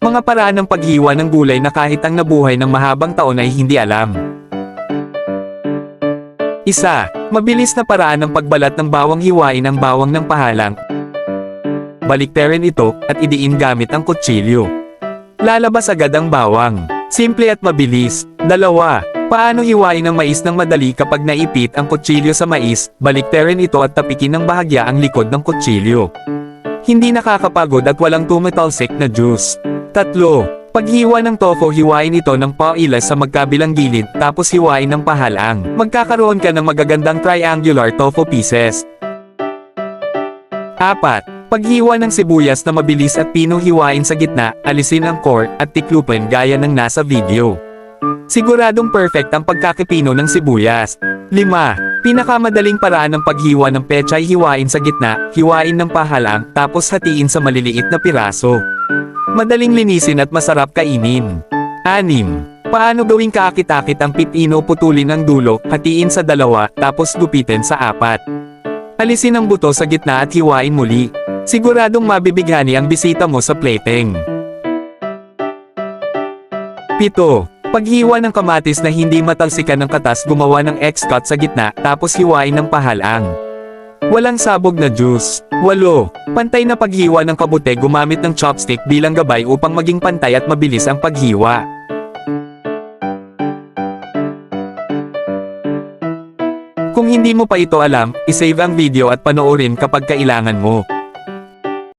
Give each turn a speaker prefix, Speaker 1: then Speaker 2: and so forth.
Speaker 1: Mga paraan ng paghiwa ng gulay na kahit ang nabuhay ng mahabang taon ay hindi alam. Isa, mabilis na paraan ng pagbalat ng bawang hiwain ang bawang ng pahalang. Baliktarin ito, at idiin gamit ang kutsilyo. Lalabas agad ang bawang. Simple at mabilis. Dalawa, paano hiwain ang mais ng madali kapag naipit ang kutsilyo sa mais, baliktarin ito at tapikin ng bahagya ang likod ng kutsilyo. Hindi nakakapagod at walang tumatalsik na juice. Tatlo, paghiwa ng tofu hiwain ito ng pauilas sa magkabilang gilid tapos hiwain ng pahalang. Magkakaroon ka ng magagandang triangular tofu pieces. Apat, paghiwa ng sibuyas na mabilis at pino hiwain sa gitna, alisin ang core at tiklupin gaya ng nasa video. Siguradong perfect ang pagkakipino ng sibuyas. 5. Pinakamadaling paraan ng paghiwa ng pechay hiwain sa gitna, hiwain ng pahalang, tapos hatiin sa maliliit na piraso. Madaling linisin at masarap kainin. 6. Paano gawing kaakit-akit ang pipino putulin ang dulo, hatiin sa dalawa, tapos gupitin sa apat. Alisin ang buto sa gitna at hiwain muli. Siguradong mabibighani ang bisita mo sa plating. 7. Paghiwa ng kamatis na hindi matalsikan ng katas gumawa ng X-cut sa gitna tapos hiwain ng pahalang. Walang sabog na juice. 8. Pantay na paghiwa ng kabute gumamit ng chopstick bilang gabay upang maging pantay at mabilis ang paghiwa. Kung hindi mo pa ito alam, isave ang video at panoorin kapag kailangan mo.